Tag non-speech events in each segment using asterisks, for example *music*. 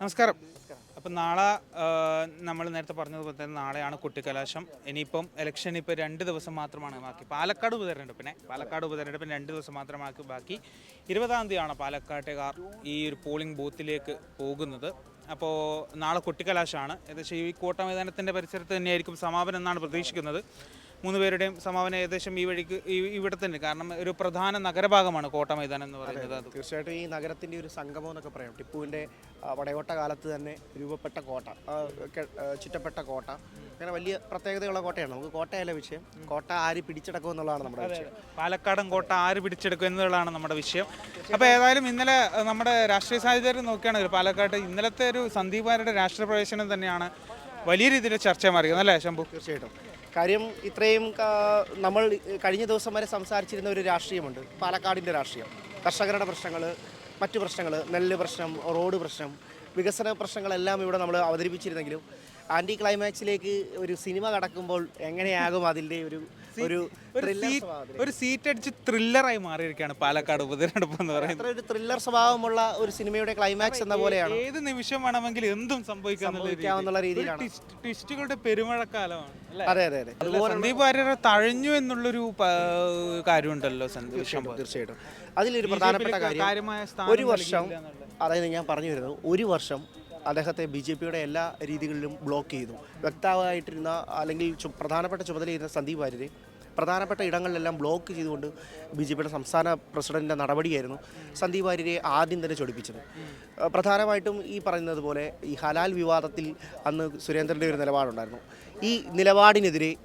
നമസ്കാരം. അപ്പം നാളെ നമ്മൾ നേരത്തെ പറഞ്ഞതുപോലെ തന്നെ നാളെയാണ് കുട്ടിക്കലാശം ഇനിയിപ്പം ഇലക്ഷൻ ഇപ്പോൾ രണ്ട് ദിവസം മാത്രമാണ് ബാക്കി. പാലക്കാട് ഉപതെരഞ്ഞെടുപ്പിനെ പാലക്കാട് ഉപതെരഞ്ഞെടുപ്പിന് രണ്ട് ദിവസം മാത്രമാക്കി ബാക്കി ഇരുപതാം തീയതിയാണ് പാലക്കാട്ടുകാർ ഈ ഒരു പോളിംഗ് ബൂത്തിലേക്ക് പോകുന്നത്. അപ്പോൾ നാളെ കുട്ടിക്കലാശമാണ് ഏകദേശം ഈ കോട്ട മൈതാനത്തിന്റെ പരിസരത്ത് തന്നെയായിരിക്കും സമാപനം എന്നാണ് പ്രതീക്ഷിക്കുന്നത്. മൂന്ന് പേരുടെയും സമാപനം ഏകദേശം ഈ വഴിക്ക് ഇവിടെ തന്നെ. കാരണം ഒരു പ്രധാന നഗരഭാഗമാണ് കോട്ട മൈതാനം എന്ന് പറയുന്നത്. തീർച്ചയായിട്ടും ഈ നഗരത്തിന്റെ ഒരു സംഗമം എന്നൊക്കെ പറയാം. ടിപ്പുവിന്റെ വടയോട്ട കാലത്ത് തന്നെ രൂപപ്പെട്ട കോട്ട ചുറ്റപ്പെട്ട കോട്ട. അങ്ങനെ വലിയ പ്രത്യേകതയുള്ള കോട്ടയാണ്. നമുക്ക് കോട്ടയല്ല വിഷയം? കോട്ട ആര് പിടിച്ചെടുക്കും എന്നുള്ളതാണ് നമ്മുടെ വിഷയം. പാലക്കാടൻ കോട്ട ആര് പിടിച്ചെടുക്കും എന്നുള്ളതാണ് നമ്മുടെ വിഷയം. അപ്പോൾ ഏതായാലും ഇന്നലെ നമ്മുടെ രാഷ്ട്രീയ സാഹചര്യം നോക്കുകയാണെങ്കിൽ പാലക്കാട് ഇന്നലത്തെ ഒരു സന്ദീപാരുടെ രാഷ്ട്രപ്രവേശനം രാഷ്ട്രീയ പ്രവേശനം തന്നെയാണ് വലിയ രീതിയിൽ ചർച്ച മാറിയത് അല്ലേ ശംഭു? തീർച്ചയായിട്ടും. കാര്യം ഇത്രയും നമ്മൾ കഴിഞ്ഞ ദിവസം വരെ സംസാരിച്ചിരുന്ന ഒരു രാഷ്ട്രീയമുണ്ട്. പാലക്കാടിന്റെ രാഷ്ട്രീയം. കർഷകരുടെ പ്രശ്നങ്ങൾ മറ്റു പ്രശ്നങ്ങൾ നെല്ല് പ്രശ്നം റോഡ് പ്രശ്നം വികസന പ്രശ്നങ്ങളെല്ലാം ഇവിടെ നമ്മൾ അവതരിപ്പിച്ചിരുന്നെങ്കിലും ആന്റി ക്ലൈമാക്സിലേക്ക് ഒരു സിനിമ കടക്കുമ്പോൾ എങ്ങനെയാകും അതിന്റെ ഒരു ഒരു ഒരു സീറ്റ് അടിച്ച് ത്രില്ലറായി മാറിയിരിക്കുകയാണ് പാലക്കാട് ഉപതെരഞ്ഞെടുപ്പ് എന്ന് പറയുന്നത്. ഒരു ത്രില്ലർ സ്വഭാവമുള്ള ഒരു സിനിമയുടെ ക്ലൈമാക്സ് എന്ന പോലെയാണ്. ഏത് നിമിഷം വേണമെങ്കിൽ എന്തും സംഭവിക്കാവുന്ന രീതിയിലാണ്. ട്വിസ്റ്റുകളുടെ പെരുമഴക്കാലമാണ് അതെ അതെ അതെ. അതുപോലെ സന്ദീപ് വാര്യരെ തഴഞ്ഞു എന്നുള്ളൊരു കാര്യമുണ്ടല്ലോ സന്ദീപ് തീർച്ചയായിട്ടും അതിലൊരു പ്രധാനപ്പെട്ട കാര്യം കാര്യമായ ഒരു വർഷം അതായത് ഞാൻ പറഞ്ഞു വരുന്നത് ഒരു വർഷം അദ്ദേഹത്തെ ബി ജെ പിയുടെ എല്ലാ രീതികളിലും ബ്ലോക്ക് ചെയ്തു. വ്യക്തമായിട്ടിരുന്ന അല്ലെങ്കിൽ പ്രധാനപ്പെട്ട ചുമതലയിരുന്ന സന്ദീപ് വാര്യരെ പ്രധാനപ്പെട്ട ഇടങ്ങളിലെല്ലാം ബ്ലോക്ക് ചെയ്തുകൊണ്ട് ബി ജെ പിയുടെ സംസ്ഥാന പ്രസിഡന്റിന്റെ നടപടിയായിരുന്നു സന്ദീപ് വാര്യരെ ആദ്യം തന്നെ ചൊടിപ്പിച്ചത്. പ്രധാനമായിട്ടും ഈ പറയുന്നത് പോലെ ഈ ഹലാൽ വിവാദത്തിൽ അന്ന് സുരേന്ദ്രന്റെ ഒരു നിലപാടുണ്ടായിരുന്നു. ഈ നിലപാടിനെതിരെ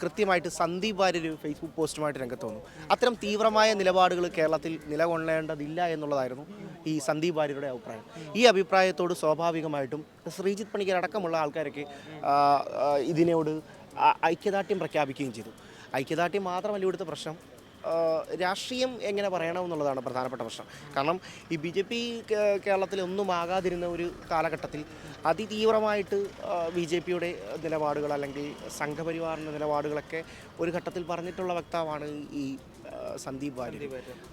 കൃത്യമായിട്ട് സന്ദീപ് വാര്യർ ഫേസ്ബുക്ക് പോസ്റ്റുമായിട്ട് രംഗത്ത് വന്നു. അത്തരം തീവ്രമായ നിലപാടുകൾ കേരളത്തിൽ നിലകൊള്ളേണ്ടതില്ല എന്നുള്ളതായിരുന്നു ഈ സന്ദീപ് വാര്യരുടെ അഭിപ്രായം. ഈ അഭിപ്രായത്തോട് സ്വാഭാവികമായിട്ടും ശ്രീജിത്ത് പണിക്കർ അടക്കമുള്ള ആൾക്കാരൊക്കെ ഇതിനോട് ഐക്യദാർഢ്യം പ്രഖ്യാപിക്കുകയും ചെയ്തു. ഐക്യദാർഢ്യം മാത്രമല്ല ഇവിടുത്തെ പ്രശ്നം. രാഷ്ട്രീയം എങ്ങനെ പറയണമെന്നുള്ളതാണ് പ്രധാനപ്പെട്ട പ്രശ്നം. കാരണം ഈ ബി ജെ പി കേരളത്തിൽ ഒന്നും ആകാതിരുന്ന ഒരു കാലഘട്ടത്തിൽ അതിതീവ്രമായിട്ട് ബി ജെ പിയുടെ നിലപാടുകൾ അല്ലെങ്കിൽ സംഘപരിവാറിന്റെ നിലപാടുകളൊക്കെ ഒരു ഘട്ടത്തിൽ പറഞ്ഞിട്ടുള്ള വക്താവാണ് ഈ സന്ദീപ് വാര്യർ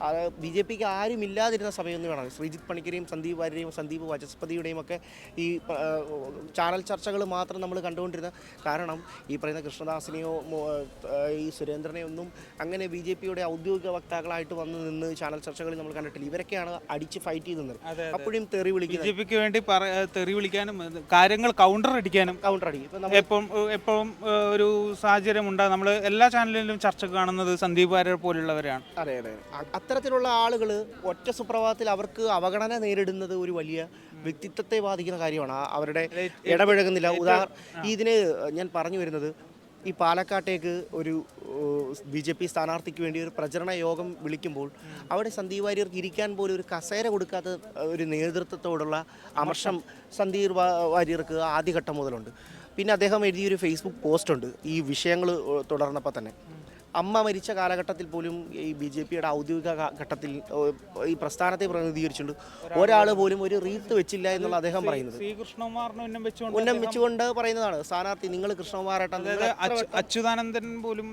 അത് ബി ജെ പിക്ക് ആരും ഇല്ലാതിരുന്ന സമയമൊന്നും വേണം. ശ്രീജിത്ത് പണിക്കരെയും സന്ദീപ് വാര്യരെയും സന്ദീപ് വാചസ്പതിയുടെയും ഒക്കെ ഈ ചാനൽ ചർച്ചകൾ മാത്രം നമ്മൾ കണ്ടുകൊണ്ടിരുന്ന കാരണം ഈ പറയുന്ന കൃഷ്ണദാസിനെയോ ഈ സുരേന്ദ്രനെയോ ഒന്നും അങ്ങനെ ബി ജെ പിയുടെ ഔദ്യോഗിക വക്താക്കളായിട്ട് വന്ന് നിന്ന് ചാനൽ ചർച്ചകളിൽ നമ്മൾ കണ്ടിട്ടില്ല. ഇവരൊക്കെയാണ് അടിച്ച് ഫൈറ്റ് ചെയ്ത് നിന്നത് അപ്പോഴും തെറി ബി വിളിക്കുന്നത്. ജെ പിക്ക് വേണ്ടി തെറി വിളിക്കാനും കാര്യങ്ങൾ കൗണ്ടർ അടിക്കാനും കൗണ്ടർ അടിക്കും. എപ്പം എപ്പോഴും ഒരു സാഹചര്യം ഉണ്ടാകും നമ്മൾ എല്ലാ ചാനലിലും ചർച്ച കാണുന്നത് സന്ദീപ് വാര്യർ പോലുള്ളവരാണ് അതെ അതെ. അത്തരത്തിലുള്ള ആളുകൾ ഒറ്റ സുപ്രഭാതത്തിൽ അവർക്ക് അവഗണന നേരിടുന്നത് ഒരു വലിയ വ്യക്തിത്വത്തെ ബാധിക്കുന്ന കാര്യമാണ്. അവരുടെ ഇടപഴകുന്നില്ല. ഉദാഹരണം ഇതിന് ഞാൻ പറഞ്ഞു വരുന്നത് ഈ പാലക്കാട്ടേക്ക് ഒരു ബി ജെ പി സ്ഥാനാർത്ഥിക്ക് വേണ്ടി ഒരു പ്രചരണ യോഗം വിളിക്കുമ്പോൾ അവിടെ സന്ദീപ് വാര്യർക്ക് ഇരിക്കാൻ പോലും ഒരു കസേര കൊടുക്കാത്ത ഒരു നേതൃത്വത്തോടുള്ള അമർഷം സന്ദീപ് വാര്യർക്ക് ആദ്യഘട്ടം മുതലുണ്ട്. പിന്നെ അദ്ദേഹം എഴുതിയൊരു ഫേസ്ബുക്ക് പോസ്റ്റ് ഉണ്ട് ഈ വിഷയങ്ങൾ തുടർന്നപ്പോൾ തന്നെ. അമ്മ മരിച്ച കാലഘട്ടത്തിൽ പോലും ഈ ബി ജെ പിയുടെ ഔദ്യോഗിക ഘട്ടത്തിൽ ഈ പ്രസ്ഥാനത്തെ പ്രതിനിധീകരിച്ചിട്ടുണ്ട്. ഒരാൾ പോലും ഒരു റീത്ത് വെച്ചില്ല എന്നുള്ള അദ്ദേഹം പറയുന്നത്. ഉന്നം വെച്ചുകൊണ്ട് പറയുന്നതാണ്. സ്ഥാനാർത്ഥി നിങ്ങൾ കൃഷ്ണകുമാരേട്ട അച്യുതാനന്ദൻ പോലും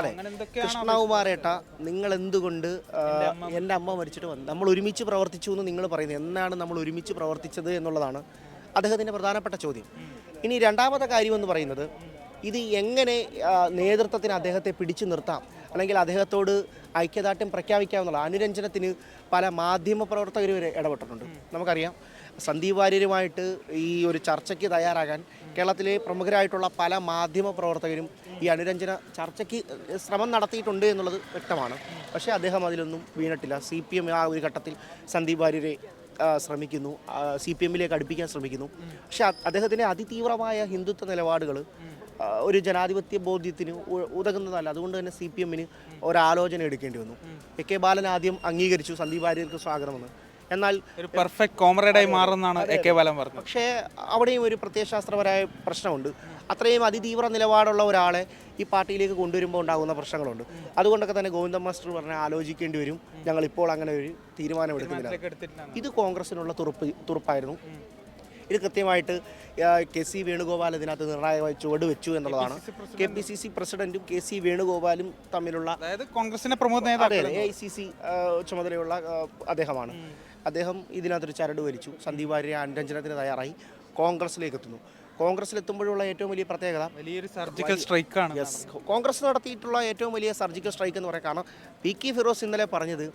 അതെ. കൃഷ്ണകുമാരേട്ട നിങ്ങൾ എന്തുകൊണ്ട് എന്റെ അമ്മ മരിച്ചിട്ട് വന്നു നമ്മൾ ഒരുമിച്ച് പ്രവർത്തിച്ചു എന്ന് നിങ്ങൾ പറയുന്നത് എന്നാണ് നമ്മൾ ഒരുമിച്ച് പ്രവർത്തിച്ചത് എന്നുള്ളതാണ് അദ്ദേഹത്തിന്റെ പ്രധാനപ്പെട്ട ചോദ്യം. ഇനി രണ്ടാമത്തെ കാര്യം എന്ന് പറയുന്നത് ഇത് എങ്ങനെ നേതൃത്വത്തിന് അദ്ദേഹത്തെ പിടിച്ചു നിർത്താം? അല്ലെങ്കിൽ അദ്ദേഹത്തോട് ഐക്യദാർഢ്യം പ്രഖ്യാപിക്കാമെന്നുള്ള അനുരഞ്ജനത്തിന് പല മാധ്യമ പ്രവർത്തകർ വരെ ഇടപെട്ടിട്ടുണ്ട്. നമുക്കറിയാം സന്ദീപ് വാര്യരുമായിട്ട് ഈ ഒരു ചർച്ചയ്ക്ക് തയ്യാറാകാൻ കേരളത്തിലെ പ്രമുഖരായിട്ടുള്ള പല മാധ്യമ പ്രവർത്തകരും ഈ അനുരഞ്ജന ചർച്ചയ്ക്ക് ശ്രമം നടത്തിയിട്ടുണ്ട് എന്നുള്ളത് വ്യക്തമാണ്. പക്ഷേ അദ്ദേഹം അതിലൊന്നും വീണിട്ടില്ല. സി പി എം ആ ഒരു ഘട്ടത്തിൽ സന്ദീപ് വാര്യരെ ശ്രമിക്കുന്നു. സി പി എമ്മിലേക്ക് അടുപ്പിക്കാൻ ശ്രമിക്കുന്നു. പക്ഷേ അദ്ദേഹത്തിന്റെ അതിതീവ്രമായ ഹിന്ദുത്വ നിലപാടുകൾ ഒരു ജനാധിപത്യ ബോധ്യത്തിന് ഉതകുന്നതല്ല. അതുകൊണ്ട് തന്നെ സി പി എമ്മിന് ഒരാലോചന എടുക്കേണ്ടി വന്നു. എ കെ ബാലൻ ആദ്യം അംഗീകരിച്ചു സന്ദീപ് സ്വാഗതം സ്വാഗതമെന്ന്. എന്നാൽ ഒരു പെർഫെക്റ്റ് കോമറേഡായി മാറുന്നതാണ് എ കെ ബാലൻ പറഞ്ഞത്. പക്ഷേ അവിടെയും ഒരു പ്രത്യയശാസ്ത്രപരമായ പ്രശ്നമുണ്ട്. അത്രയും അതിതീവ്ര നിലപാടുള്ള ഒരാളെ ഈ പാർട്ടിയിലേക്ക് കൊണ്ടുവരുമ്പോൾ ഉണ്ടാകുന്ന പ്രശ്നങ്ങളുണ്ട്. അതുകൊണ്ടൊക്കെ തന്നെ ഗോവിന്ദ മാസ്റ്റർ പറഞ്ഞാൽ ആലോചിക്കേണ്ടി വരും. ഞങ്ങൾ ഇപ്പോൾ അങ്ങനെ ഒരു തീരുമാനമെടുക്കുന്നില്ല. ഇത് കോൺഗ്രസിനുള്ള തുറപ്പ് തുറപ്പായിരുന്നു. ഇത് കൃത്യമായിട്ട് കെ സി വേണുഗോപാൽ ഇതിനകത്ത് നിർണായകമായി ചുവട് വെച്ചു എന്നുള്ളതാണ്. കെ പി സി സി പ്രസിഡന്റും കെ സി വേണുഗോപാലും തമ്മിലുള്ള അതായത് കോൺഗ്രസിന്റെ പ്രമുഖ നേതാവ് എ ഐ സി സി ചുമതലയുള്ള അദ്ദേഹമാണ്. അദ്ദേഹം ഇതിനകത്തൊരു ചരട് വലിച്ചു. സന്ദീപ് വാര്യ അനുരഞ്ജനത്തിന് തയ്യാറായി. കോൺഗ്രസിലേക്ക് എത്തുന്നു. കോൺഗ്രസിലെത്തുമ്പോഴുള്ള ഏറ്റവും വലിയ പ്രത്യേകത വലിയൊരു സർജിക്കൽ സ്ട്രൈക്കാണ് യെസ് കോൺഗ്രസ് നടത്തിയിട്ടുള്ള ഏറ്റവും വലിയ സർജിക്കൽ സ്ട്രൈക്ക് എന്ന് പറയാം കാരണം പി കെ ഫിറോസ് ഇന്നലെ പറഞ്ഞത്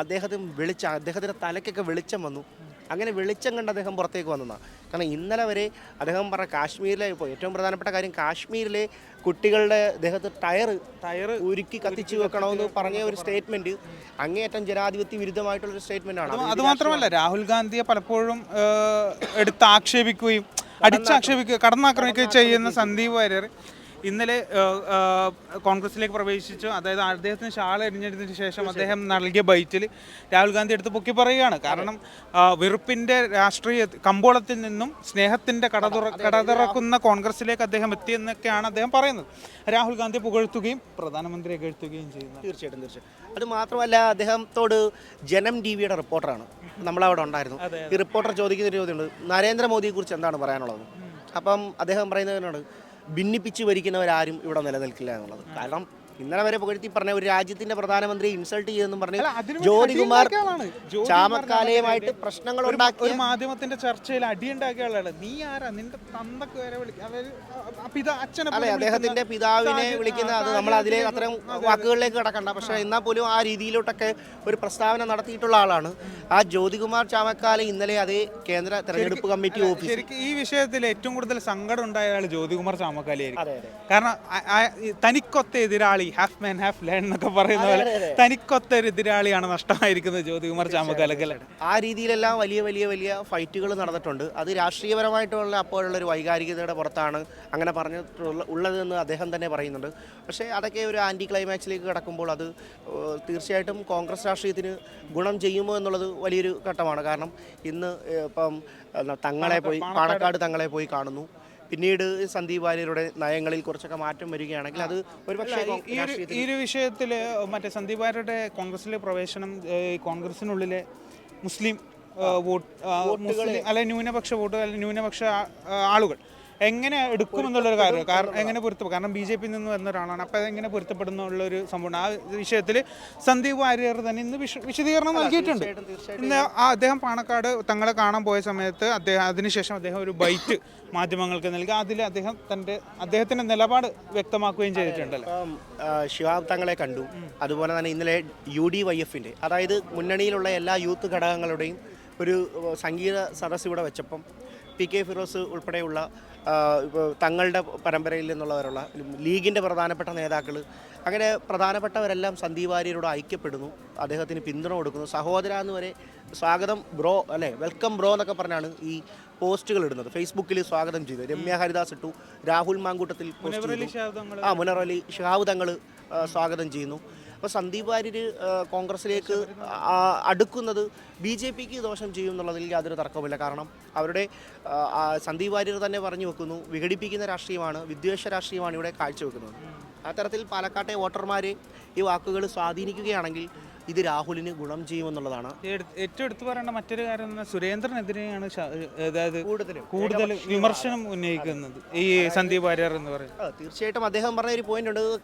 അദ്ദേഹത്തിന് വെളിച്ചം അദ്ദേഹത്തിന്റെ തലയ്ക്കൊക്കെ വെളിച്ചം വന്നു. അങ്ങനെ വെളിച്ചം കണ്ട് അദ്ദേഹം പുറത്തേക്ക് വന്നതാണ് കാരണം ഇന്നലെ വരെ അദ്ദേഹം പറഞ്ഞ കാശ്മീരിലെ ഇപ്പോൾ ഏറ്റവും പ്രധാനപ്പെട്ട കാര്യം കാശ്മീരിലെ കുട്ടികളുടെ ദേഹത്ത് ടയർ ടയർ ഉരുക്കി കത്തിച്ചു വെക്കണമെന്ന് പറഞ്ഞ ഒരു സ്റ്റേറ്റ്മെന്റ് അങ്ങേയറ്റം ജനാധിപത്യ വിരുദ്ധമായിട്ടുള്ള ഒരു സ്റ്റേറ്റ്മെന്റ് ആണ്. അത് മാത്രമല്ല രാഹുൽ ഗാന്ധിയെ പലപ്പോഴും എടുത്ത് ആക്ഷേപിക്കുകയും അടിച്ചാക്ഷേപിക്കുക കടന്നാക്രമിക്കുകയും ചെയ്യുന്ന സന്ദീപ് വാര്യർ ഇന്നലെ കോൺഗ്രസിലേക്ക് പ്രവേശിച്ചു. അതായത് അദ്ദേഹത്തിന് ഷാൾ എരിഞ്ഞതിന് ശേഷം അദ്ദേഹം നൽകിയ ബൈറ്റിൽ രാഹുൽ ഗാന്ധി എടുത്ത് പൊക്കി പറയുകയാണ്. കാരണം വെറുപ്പിന്റെ വെറുപ്പിന്റെ രാഷ്ട്രീയ കമ്പോളത്തിൽ നിന്നും സ്നേഹത്തിന്റെ കട തുറ കട തുറക്കുന്ന കോൺഗ്രസിലേക്ക് അദ്ദേഹം എത്തിയെന്നൊക്കെയാണ് അദ്ദേഹം പറയുന്നത്. രാഹുൽ ഗാന്ധി പുകഴ്ത്തുകയും പ്രധാനമന്ത്രിയെ കേഴ്ത്തുകയും ചെയ്യുന്നത്. തീർച്ചയായിട്ടും തീർച്ചയായിട്ടും. അത് മാത്രമല്ല അദ്ദേഹത്തോട് ജനം ടി വിയുടെ റിപ്പോർട്ടറാണ്. നമ്മളവിടെ ഉണ്ടായിരുന്നു. ഈ റിപ്പോർട്ടർ ചോദിക്കുന്ന ഒരു ചോദ്യമുണ്ട്. നരേന്ദ്രമോദിയെ കുറിച്ച് എന്താണ് പറയാനുള്ളത്? അപ്പം അദ്ദേഹം പറയുന്നതിനോട് ഭിന്നിപ്പിച്ച് ഭരിക്കുന്നവരാരും ഇവിടെ നിലനിൽക്കില്ല എന്നുള്ളത്. കാരണം ഇന്നലെ വരെ പുകഴ്ത്തി പറഞ്ഞ ഒരു രാജ്യത്തിന്റെ പ്രധാനമന്ത്രി ഇൻസൾട്ട് ചെയ്തെന്നും പറഞ്ഞു ജ്യോതികുമാർ ചാമക്കാലയുമായിട്ട് പ്രശ്നങ്ങൾ ഒരു- മാധ്യമത്തിന്റെ ചർച്ചയിൽ അടിയുണ്ടാക്കിയ ആളാണ്. നീ ആരാ? നിന്റെ തന്തക്ക് വരെ അല്ലെ പോലും അദ്ദേഹത്തിന്റെ പിതാവിനെ വിളിക്കുന്ന അത് നമ്മൾ അതിലെ അത്രയും വാക്കുകളിലേക്ക് കിടക്കണ്ട. പക്ഷെ എന്നാൽ പോലും ആ രീതിയിലോട്ടൊക്കെ ഒരു പ്രസ്താവന നടത്തിയിട്ടുള്ള ആളാണ്. ആ ജ്യോതികുമാർ ചാമക്കാല ഇന്നലെ അതേ കേന്ദ്ര തെരഞ്ഞെടുപ്പ് കമ്മിറ്റി ഓഫീസ് ഈ വിഷയത്തിൽ ഏറ്റവും കൂടുതൽ സങ്കടം ഉണ്ടായ ആൾ ജ്യോതികുമാർ ചാമക്കാലയായിരിക്കും. കാരണം തനിക്കൊത്ത എതിരാളി ഹാഫ് മാൻ ഹാഫ് ലേൺ എന്നൊക്കെ പറയുന്ന പോലെ തനിക്കൊത്ത ഒരു എതിരാളിയാണ് നഷ്ടമായിരിക്കുന്നത് ജ്യോതികുമാർ ചാമക്കാലക്കല്ല ആ രീതിയിലെല്ലാം വലിയ വലിയ വലിയ ഫൈറ്റുകൾ നടന്നിട്ടുണ്ട്. അത് രാഷ്ട്രീയപരമായിട്ടുള്ള അപ്പോഴുള്ള ഒരു വൈകാരികതയുടെ പുറത്താണ് അങ്ങനെ പറഞ്ഞിട്ടുള്ള ഉള്ളതെന്ന് അദ്ദേഹം തന്നെ പറയുന്നുണ്ട്. പക്ഷേ അതൊക്കെ ഒരു ആന്റി ക്ലൈമാക്സിലേക്ക് കിടക്കുമ്പോൾ അത് തീർച്ചയായിട്ടും കോൺഗ്രസ് രാഷ്ട്രീയത്തിന് ഗുണം ചെയ്യുമോ എന്നുള്ളത് വലിയൊരു ഘട്ടമാണ്. കാരണം ഇന്ന് ഇപ്പം തങ്ങളെ പോയി പാണക്കാട് തങ്ങളെ പോയി കാണുന്നു. പിന്നീട് സന്ദീപ് വാര്യരുടെ നയങ്ങളിൽ കുറച്ചൊക്കെ മാറ്റം വരികയാണെങ്കിൽ അത് ഒരുപക്ഷേ ഈ ഒരു രാഷ്ട്രീയത്തിൽ ഈ ഒരു വിഷയത്തിൽ മറ്റേ സന്ദീപ് വാര്യരുടെ കോൺഗ്രസിലെ പ്രവേശനം കോൺഗ്രസിനുള്ളിലെ മുസ്ലിം വോട്ട് അല്ലെ ന്യൂനപക്ഷ വോട്ട് അല്ലെങ്കിൽ ന്യൂനപക്ഷ ആളുകൾ. എങ്ങനെ എടുക്കുമെന്നുള്ളൊരു കാര്യം കാരണം എങ്ങനെ പൊരുത്തപ്പെടും? കാരണം ബി ജെ പിയിൽ നിന്ന് വരുന്ന ഒരാളാണ്. അപ്പോൾ അതെങ്ങനെ പൊരുത്തപ്പെടുന്ന ഒരു സംഭവമാണ് ആ വിഷയത്തിൽ സന്ദീപ് വാര്യർ തന്നെ ഇന്ന് വിശ- വിശദീകരണം നൽകിയിട്ടുണ്ട്. ഇന്ന് ആ അദ്ദേഹം പാണക്കാട് തങ്ങളെ കാണാൻ പോയ സമയത്ത് അദ്ദേഹം അതിനുശേഷം അദ്ദേഹം ഒരു ബൈറ്റ് *laughs* മാധ്യമങ്ങൾക്ക് നൽകി. അതിൽ അദ്ദേഹം തന്റെ അദ്ദേഹത്തിന്റെ നിലപാട് വ്യക്തമാക്കുകയും ചെയ്തിട്ടുണ്ടല്ലോ. ശിവാബ് ശിഹാബ് തങ്ങളെ കണ്ടു. അതുപോലെ തന്നെ ഇന്നലെ യു ഡി വൈ എഫിന്റെ അതായത് മുന്നണിയിലുള്ള എല്ലാ യൂത്ത് ഘടകങ്ങളുടെയും ഒരു സംഗീത സദസ്സ് ഇവിടെ വെച്ചപ്പം പി കെ ഫിറോസ് ഉൾപ്പെടെയുള്ള ഇപ്പോൾ തങ്ങളുടെ പരമ്പരയിൽ നിന്നുള്ളവരുള്ള ലീഗിന്റെ പ്രധാനപ്പെട്ട നേതാക്കൾ അങ്ങനെ പ്രധാനപ്പെട്ടവരെല്ലാം സന്ദീപ് വാര്യരോട് ഐക്യപ്പെടുന്നു അദ്ദേഹത്തിന് പിന്തുണ കൊടുക്കുന്നു. സഹോദര എന്ന് വരെ സ്വാഗതം ബ്രോ അല്ലേ വെൽക്കം ബ്രോ എന്നൊക്കെ പറഞ്ഞാണ് ഈ പോസ്റ്റുകൾ ഇടുന്നത്. ഫേസ്ബുക്കിൽ സ്വാഗതം ചെയ്തു. രമ്യ ഹരിദാസ് ഇട്ടു രാഹുൽ മാങ്കൂട്ടത്തിൽ പോസ്റ്റ് ആ മുനർ അലി ഷിഹാബ് തങ്ങൾ സ്വാഗതം ചെയ്യുന്നു. അപ്പോൾ സന്ദീപ് വാര്യർ കോൺഗ്രസിലേക്ക് അടുക്കുന്നത് ബി ജെ പിക്ക് ദോഷം ചെയ്യും എന്നുള്ളതിൽ യാതൊരു തർക്കവുമില്ല. കാരണം അവരുടെ സന്ദീപ് വാര്യർ തന്നെ പറഞ്ഞു വെക്കുന്നു വിഘടിപ്പിക്കുന്ന രാഷ്ട്രീയമാണ് വിദ്വേഷ രാഷ്ട്രീയമാണ് ഇവിടെ കാഴ്ചവെക്കുന്നത്. അത്തരത്തിൽ പാലക്കാട്ടെ വോട്ടർമാരെ ഈ വാക്കുകൾ സ്വാധീനിക്കുകയാണെങ്കിൽ ഇത് രാഹുലിന് ഗുണം ചെയ്യുമെന്നുള്ളതാണ്. ഏറ്റവും എടുത്തു പറയേണ്ട മറ്റൊരു കാര്യം എന്ന് സുരേന്ദ്രനെതിരെയാണ് അതായത് കൂടുതൽ കൂടുതൽ വിമർശനം ഉന്നയിക്കുന്നത്. ഈ സന്ദീപ് വാര്യർ എന്ന് പറയുന്നത് തീർച്ചയായിട്ടും അദ്ദേഹം പറഞ്ഞ ഒരു പോയിന്റ് ഉണ്ട്.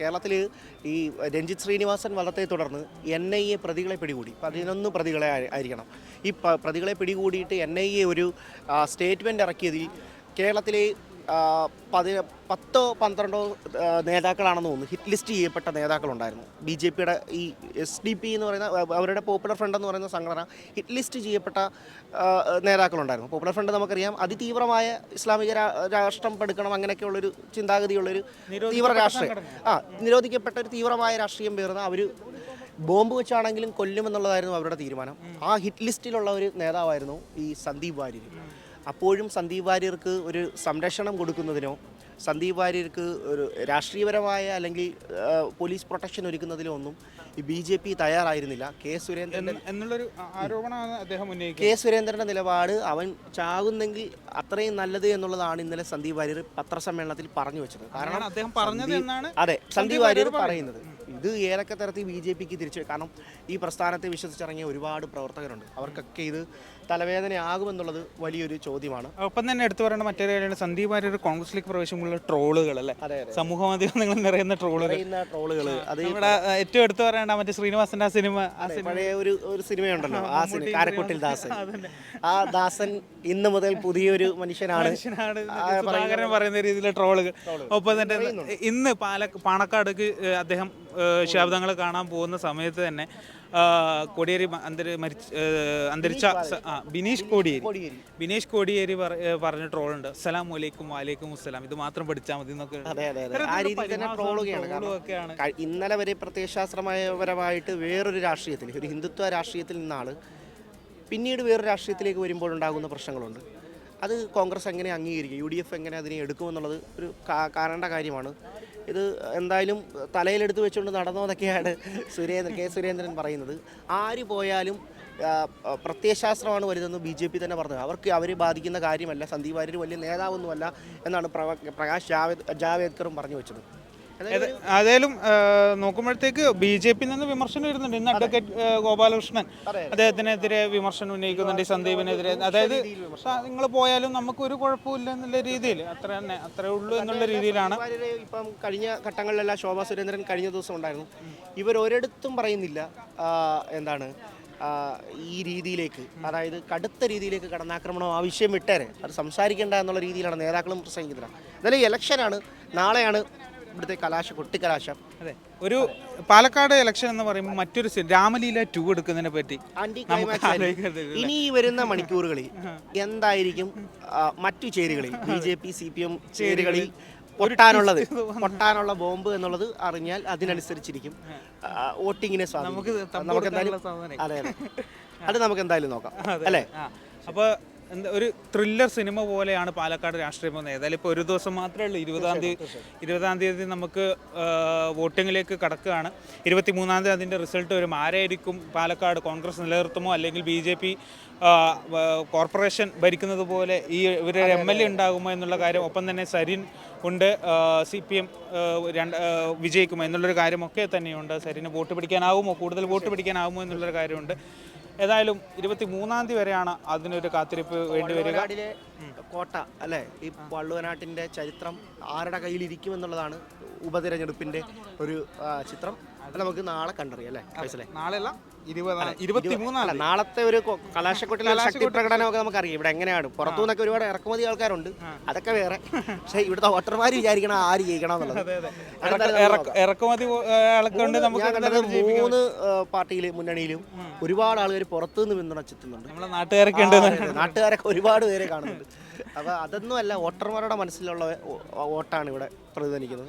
കേരളത്തിൽ ഈ രഞ്ജിത് ശ്രീനിവാസൻ വധത്തെ തുടർന്ന് എൻ ഐ എ പ്രതികളെ പിടികൂടി. പതിനൊന്ന് പ്രതികളെ ആയി- ആയിരിക്കണം. ഈ പ്രതികളെ പിടികൂടിയിട്ട് എൻ ഐ എ ഒരു സ്റ്റേറ്റ്മെന്റ് ഇറക്കിയതിൽ കേരളത്തിലെ പതി പത്തോ പന്ത്രണ്ടോ നേതാക്കളാണെന്ന് തോന്നുന്നു. ഹിറ്റ് ലിസ്റ്റ് ചെയ്യപ്പെട്ട നേതാക്കളുണ്ടായിരുന്നു. ബി ജെ പിയുടെ ഈ എസ് ഡി പി എന്ന് പറയുന്ന അവരുടെ പോപ്പുലർ ഫ്രണ്ട് എന്ന് പറയുന്ന സംഘടന ഹിറ്റ് ലിസ്റ്റ് ചെയ്യപ്പെട്ട നേതാക്കളുണ്ടായിരുന്നു. പോപ്പുലർ ഫ്രണ്ട് നമുക്കറിയാം. അതിതീവ്രമായ ഇസ്ലാമിക രാഷ്ട്രം പെടുക്കണം അങ്ങനെയൊക്കെയുള്ളൊരു ചിന്താഗതിയുള്ളൊരു തീവ്ര രാഷ്ട്രീയം ആ നിരോധിക്കപ്പെട്ട ഒരു തീവ്രമായ രാഷ്ട്രീയം പേർന്ന് അവർ ബോംബ് വെച്ചാണെങ്കിലും കൊല്ലുമെന്നുള്ളതായിരുന്നു അവരുടെ തീരുമാനം. ആ ഹിറ്റ് ലിസ്റ്റിലുള്ള ഒരു നേതാവായിരുന്നു ഈ സന്ദീപ് വാര്യർ അപ്പോഴും സന്ദീപ് വാര്യർക്ക് ഒരു സംരക്ഷണം കൊടുക്കുന്നതിനോ സന്ദീപ് വാര്യർക്ക് ഒരു രാഷ്ട്രീയപരമായ അല്ലെങ്കിൽ പോലീസ് പ്രൊട്ടക്ഷൻ ഒരുക്കുന്നതിലോ ഒന്നും ഈ ബി ജെ പി തയ്യാറായിരുന്നില്ല. കെ സുരേന്ദ്രൻ എന്ന് എന്നുള്ളൊരു ആരോപണമാണ് അദ്ദേഹം ഉന്നയിക്കുന്നത്. കെ സുരേന്ദ്രന്റെ നിലപാട് അവൻ ചാകുന്നെങ്കിൽ അത്രയും നല്ലത് എന്നുള്ളതാണ് ഇന്നലെ സന്ദീപ് വാര്യർ പത്രസമ്മേളനത്തിൽ പറഞ്ഞു വെച്ചത്. കാരണം കാരണം അദ്ദേഹം പറഞ്ഞത് എന്നാണ് അതെ സന്ദീപ് വാര്യർ പറയുന്നത്. ഇത് ഏതൊക്കെ തരത്തിൽ ബി ജെ പിക്ക് തിരിച്ചു കാരണം ഈ പ്രസ്ഥാനത്തെ വിശ്വസിച്ചിറങ്ങിയ ഒരുപാട് പ്രവർത്തകരുണ്ട്. അവർക്കൊക്കെ ഇത് തലവേദനയാകുമെന്നുള്ളത് വലിയൊരു ചോദ്യമാണ്. ഒപ്പം തന്നെ എടുത്തു പറയേണ്ട മറ്റൊരു കാര്യമാണ് സന്ദീപ് വാര്യർ കോൺഗ്രസിലേക്ക് പ്രവേശമുള്ള ട്രോളുകൾ അല്ലേ? സമൂഹ മാധ്യമങ്ങൾ നിറയുന്ന ട്രോളുകൾ. ട്രോളുകൾ. അത് ഇവിടെ ഏറ്റവും എടുത്തു പറയേണ്ട മറ്റേ ശ്രീനിവാസന്റെ ആ സിനിമ പഴയ ഒരു ഒരു സിനിമയുണ്ടല്ലോ ആ സിനിമ കാരക്കുട്ടിൽ ദാസൻ. ആ ദാസൻ ഇന്ന് മുതൽ പുതിയൊരു മനുഷ്യനാണ്. പറയുന്ന രീതിയിലെ ട്രോളുകൾ. ഒപ്പം തന്നെ ഇന്ന് പാല പാണക്കാട് അദ്ദേഹം ശബ്ദങ്ങൾ കാണാൻ പോകുന്ന സമയത്ത് തന്നെ കോടിയേരി മരിച്ച അന്തരിച്ച ബിനീഷ് കോടിയേരി. ബിനീഷ് കോടിയേരി. പറഞ്ഞ ട്രോളുണ്ട്. അസ്സലാം വലൈക്കും വാലേക്കും അസ്സലാം. ഇത് മാത്രം പഠിച്ചാൽ മതി എന്നൊക്കെ ഇന്നലെ വരെ പ്രത്യയശാസ്ത്രപരമായിട്ട് വേറൊരു രാഷ്ട്രീയത്തിൽ ഒരു ഹിന്ദുത്വ രാഷ്ട്രീയത്തിൽ നിന്നാണ് പിന്നീട് വേറൊരു രാഷ്ട്രീയത്തിലേക്ക് വരുമ്പോഴുണ്ടാകുന്ന പ്രശ്നങ്ങളുണ്ട്. അത് കോൺഗ്രസ് എങ്ങനെ അംഗീകരിക്കും? യു ഡി എഫ് എങ്ങനെ അതിനെ എടുക്കുമെന്നുള്ളത് ഒരു കാണേണ്ട കാര്യമാണ്. ഇത് എന്തായാലും തലയിലെടുത്ത് വെച്ചുകൊണ്ട് നടന്നതൊക്കെയാണ് സുരേന്ദ്രൻ കെ സുരേന്ദ്രൻ പറയുന്നത്. ആര് പോയാലും പ്രത്യയശാസ്ത്രമാണ് വരുന്നതെന്ന് ബി ജെ പി തന്നെ പറഞ്ഞത്. അവർക്ക് അവരെ ബാധിക്കുന്ന കാര്യമല്ല. സന്ദീപ് വാര്യർ വലിയ നേതാവൊന്നുമല്ല എന്നാണ് പ്രകാശ് ജാവേദ് ജാവേദ്കറും പറഞ്ഞു വെച്ചത്. അതായത് ഏത്- അതേലും നോക്കുമ്പോഴത്തേക്ക് ബി ജെ പി നിന്ന് വിമർശനം വരുന്നുണ്ട്. ഇന്ന് അഡ്വക്കേറ്റ് ഗോപാലകൃഷ്ണൻ അദ്ദേഹത്തിനെതിരെ വിമർശനം ഉന്നയിക്കുന്നുണ്ട് സന്ദീപിനെതിരെ. അതായത് നിങ്ങൾ പോയാലും നമുക്ക് ഒരു കുഴപ്പമില്ല എന്നുള്ള രീതിയിൽ അത്ര തന്നെ അത്രേ ഉള്ളൂ എന്നുള്ള രീതിയിലാണ്. ഇപ്പം കഴിഞ്ഞ ഘട്ടങ്ങളിലെല്ലാം ശോഭാ സുരേന്ദ്രൻ കഴിഞ്ഞ ദിവസം ഉണ്ടായിരുന്നു. ഇവർ ഒരിടത്തും പറയുന്നില്ല എന്താണ് ഈ രീതിയിലേക്ക് അതായത് കടുത്ത രീതിയിലേക്ക് കടന്നാക്രമണം ആവശ്യം വിട്ടേരെ. അത് സംസാരിക്കേണ്ട എന്നുള്ള രീതിയിലാണ് നേതാക്കളും പ്രസംഗിക്കുന്നത്. ഈ ഇലക്ഷനാണ് നാളെയാണ് ഇവിടുത്തെ കലാശ കൊട്ടിക്കലാശം അതെ. ഒരു പാലക്കാട് ഇലക്ഷൻ എന്ന് പറയുമ്പോൾ മറ്റൊരു രാമലീല ടൂ എടുക്കുന്നതിനെ പറ്റി ഇനി വരുന്ന മണിക്കൂറുകളിൽ *laughs* എന്തായിരിക്കും മറ്റു ചേരികളിൽ B J P C P M ചേരികളിൽ പൊട്ടാനുള്ളത് പൊട്ടാനുള്ള ബോംബ് എന്നുള്ളത് അറിഞ്ഞാൽ അതിനനുസരിച്ചിരിക്കും. വോട്ടിങ്ങിനെ നമുക്ക് അതെ അതെ. അത് നമുക്ക് എന്തായാലും നോക്കാം അല്ലേ? അപ്പോൾ എന്താ ഒരു ത്രില്ലർ സിനിമ പോലെയാണ് പാലക്കാട് രാഷ്ട്രീയം പോകുന്നത് ഏതായാലും ഇപ്പോൾ ഒരു ദിവസം മാത്രമേ ഉള്ളൂ. ഇരുപതാം തീയതി ഇരുപതാം തീയതി നമുക്ക് വോട്ടിങ്ങിലേക്ക് കടക്കുകയാണ്. ഇരുപത്തി മൂന്നാം തീയതി അതിന്റെ റിസൾട്ട് വരും. ആരായിരിക്കും പാലക്കാട് കോൺഗ്രസ് നിലനിർത്തുമോ? അല്ലെങ്കിൽ ബി ജെ പി കോർപ്പറേഷൻ ഭരിക്കുന്നത് പോലെ ഈ ഇവരുടെ എം എൽ എ ഉണ്ടാകുമോ എന്നുള്ള കാര്യം ഒപ്പം തന്നെ സരിൻ ഉണ്ട് സി പി എം രണ്ട് വിജയിക്കുമോ എന്നുള്ളൊരു കാര്യമൊക്കെ തന്നെയുണ്ട്. സരിന് വോട്ട് പിടിക്കാനാവുമോ കൂടുതൽ വോട്ട് പിടിക്കാനാവുമോ എന്നുള്ളൊരു കാര്യമുണ്ട്. ഏതായാലും ഇരുപത്തി മൂന്നാം തീയതി വരെയാണ് അതിനൊരു കാത്തിരിപ്പ് വേണ്ടി വരിക. കോട്ട അല്ലെ? ഈ വള്ളുവനാട്ടിന്റെ ചരിത്രം ആരുടെ കയ്യിൽ ഇരിക്കും എന്നുള്ളതാണ് ഉപതിരഞ്ഞെടുപ്പിന്റെ ഒരു ചിത്രം. നമുക്ക് നാളെ കണ്ടറിയാം അല്ലേ? നാളെ നാളെയല്ല നാളത്തെ ഒരു കലാശക്കൊട്ടിൽ കലാശക്കൊട്ടിലെ ശക്തി പ്രകടനമൊക്കെ നമുക്കറിയാം. ഇവിടെ എങ്ങനെയാണ്? പുറത്തു നിന്നൊക്കെ ഒരുപാട് ഇറക്കുമതി ആൾക്കാരുണ്ട്. അതൊക്കെ വേറെ. പക്ഷെ ഇവിടുത്തെ വോട്ടർമാർ വിചാരിക്കണം ആര് ജയിക്കണം ഇറക്കുമതി ആൾക്കുണ്ട് നമുക്ക് മൂന്ന് പാർട്ടിയിൽ മുന്നണിയിലും ഒരുപാട് ആളുകൾ പുറത്തുനിന്ന് പിന്തുണച്ചെത്തുന്നുണ്ട് നാട്ടുകാരൊക്കെ നാട്ടുകാരൊക്കെ ഒരുപാട് പേരെ കാണുന്നുണ്ട്. അപ്പൊ അതൊന്നും അല്ല വോട്ടർമാരുടെ മനസ്സിലുള്ള വോട്ടാണ് ഇവിടെ പ്രതിധ്വനിക്കുന്നത്.